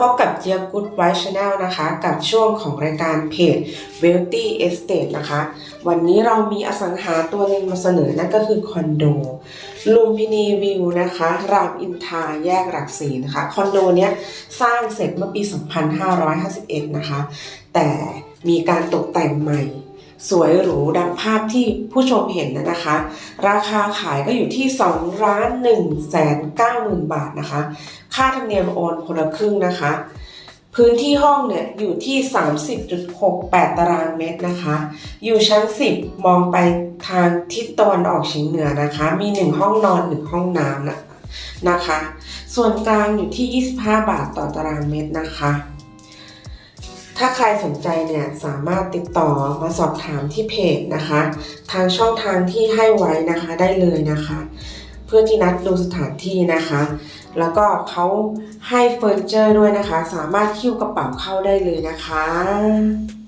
พบกับเจียกู๊ดไวท์ชาแนลนะคะ กับช่วงของรายการเพจ Wealthy Estate นะคะ วันนี้เรามีอสังหาตัวหนึ่งมาเสนอนั่นก็คือคอนโดลุมพินีวิวนะคะ รามอินทราแยกหลักสีนะคะ คอนโดเนี้ยสร้างเสร็จเมื่อปี 2551 นะคะ แต่มีการตกแต่งใหม่ สวยหรูดังภาพที่ผู้ชมเห็นนะนะคะ ราคาขายก็อยู่ที่2ล้าน1แสน9หมื่นบาทนะคะ ค่าธรรมเนียมโอนคนละครึ่งนะคะ พื้นที่ห้องเนี่ยอยู่ที่ 30.68 ตารางเมตรนะคะ อยู่ชั้น 10 มองไปทางทิศตะวันออกเฉียงเหนือนะคะ มี 1 ห้องนอน 1 ห้องน้ำนะนะคะ ส่วนกลางอยู่ที่ 25 บาทต่อตารางเมตรนะคะ ถ้าใครสนใจเนี่ยสามารถติดต่อมาสอบถามที่เพจนะคะ ทางช่องทางที่ให้ไว้นะคะได้เลยนะคะ เพื่อที่นัดดูสถานที่นะคะ แล้วก็เขาให้เฟอร์นิเจอร์ด้วยนะคะ สามารถคิ้วกระเป๋าเข้าได้เลยนะคะ